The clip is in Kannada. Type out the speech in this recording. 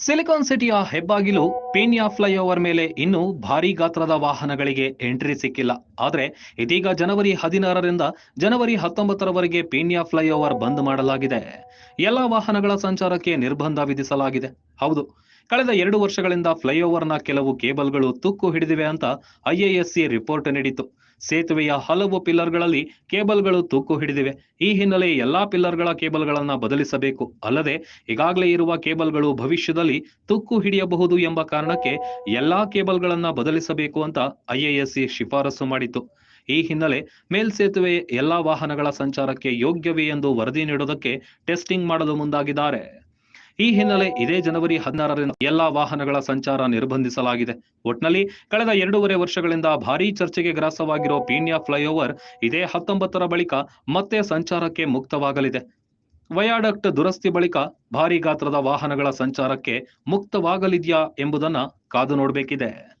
ಸಿಲಿಕಾನ್ ಸಿಟಿಯ ಹೆಬ್ಬಾಗಿಲು ಪೀನ್ಯಾ ಫ್ಲೈಓವರ್ ಮೇಲೆ ಇನ್ನೂ ಭಾರೀ ಗಾತ್ರದ ವಾಹನಗಳಿಗೆ ಎಂಟ್ರಿ ಸಿಕ್ಕಿಲ್ಲ. ಆದರೆ ಇದೀಗ ಜನವರಿ ಹದಿನಾರರಿಂದ ಜನವರಿ ಹತ್ತೊಂಬತ್ತರವರೆಗೆ ಪೀನ್ಯಾ ಫ್ಲೈಓವರ್ ಬಂದ್ ಮಾಡಲಾಗಿದೆ. ಎಲ್ಲ ವಾಹನಗಳ ಸಂಚಾರಕ್ಕೆ ನಿರ್ಬಂಧ ವಿಧಿಸಲಾಗಿದೆ. ಹೌದು, ಕಳೆದ ಎರಡು ವರ್ಷಗಳಿಂದ ಫ್ಲೈಓವರ್ನ ಕೆಲವು ಕೇಬಲ್ಗಳು ತುಕ್ಕು ಹಿಡಿದಿವೆ ಅಂತ ಐಎಎಸ್ಸಿ ರಿಪೋರ್ಟ್ ನೀಡಿತ್ತು. ಸೇತುವೆಯ ಹಲವು ಪಿಲ್ಲರ್ಗಳಲ್ಲಿ ಕೇಬಲ್ಗಳು ತೂಕು ಹಿಡಿದಿವೆ. ಈ ಹಿನ್ನೆಲೆ ಎಲ್ಲಾ ಪಿಲ್ಲರ್ಗಳ ಕೇಬಲ್ಗಳನ್ನ ಬದಲಿಸಬೇಕು. ಅಲ್ಲದೆ, ಈಗಾಗಲೇ ಇರುವ ಕೇಬಲ್ಗಳು ಭವಿಷ್ಯದಲ್ಲಿ ತುಕ್ಕು ಹಿಡಿಯಬಹುದು ಎಂಬ ಕಾರಣಕ್ಕೆ ಎಲ್ಲಾ ಕೇಬಲ್ಗಳನ್ನ ಬದಲಿಸಬೇಕು ಅಂತ ಐಎಎಸ್ಸಿ ಶಿಫಾರಸು ಮಾಡಿತು ಈ ಹಿನ್ನೆಲೆ ಮೇಲ್ಸೇತುವೆ ಎಲ್ಲಾ ವಾಹನಗಳ ಸಂಚಾರಕ್ಕೆ ಯೋಗ್ಯವೇ ಎಂದು ವರದಿ ನೀಡೋದಕ್ಕೆ ಟೆಸ್ಟಿಂಗ್ ಮಾಡಲು ಮುಂದಾಗಿದ್ದಾರೆ. ಈ ಹಿನ್ನೆಲೆ ಇದೇ ಜನವರಿ ಹದಿನಾರರಿಂದ ಎಲ್ಲಾ ವಾಹನಗಳ ಸಂಚಾರ ನಿರ್ಬಂಧಿಸಲಾಗಿದೆ. ಒಟ್ನಲ್ಲಿ ಕಳೆದ ಎರಡೂವರೆ ವರ್ಷಗಳಿಂದ ಭಾರೀ ಚರ್ಚೆಗೆ ಗ್ರಾಸವಾಗಿರೋ ಪೀಣ್ಯ ಫ್ಲೈಓವರ್ ಇದೇ ಹತ್ತೊಂಬತ್ತರ ಬಳಿಕ ಮತ್ತೆ ಸಂಚಾರಕ್ಕೆ ಮುಕ್ತವಾಗಲಿದೆ. ವಯಾಡಕ್ಟ್ ದುರಸ್ತಿ ಬಳಿಕ ಭಾರೀ ಗಾತ್ರದ ವಾಹನಗಳ ಸಂಚಾರಕ್ಕೆ ಮುಕ್ತವಾಗಲಿದೆಯಾ ಎಂಬುದನ್ನ ಕಾದು ನೋಡಬೇಕಿದೆ.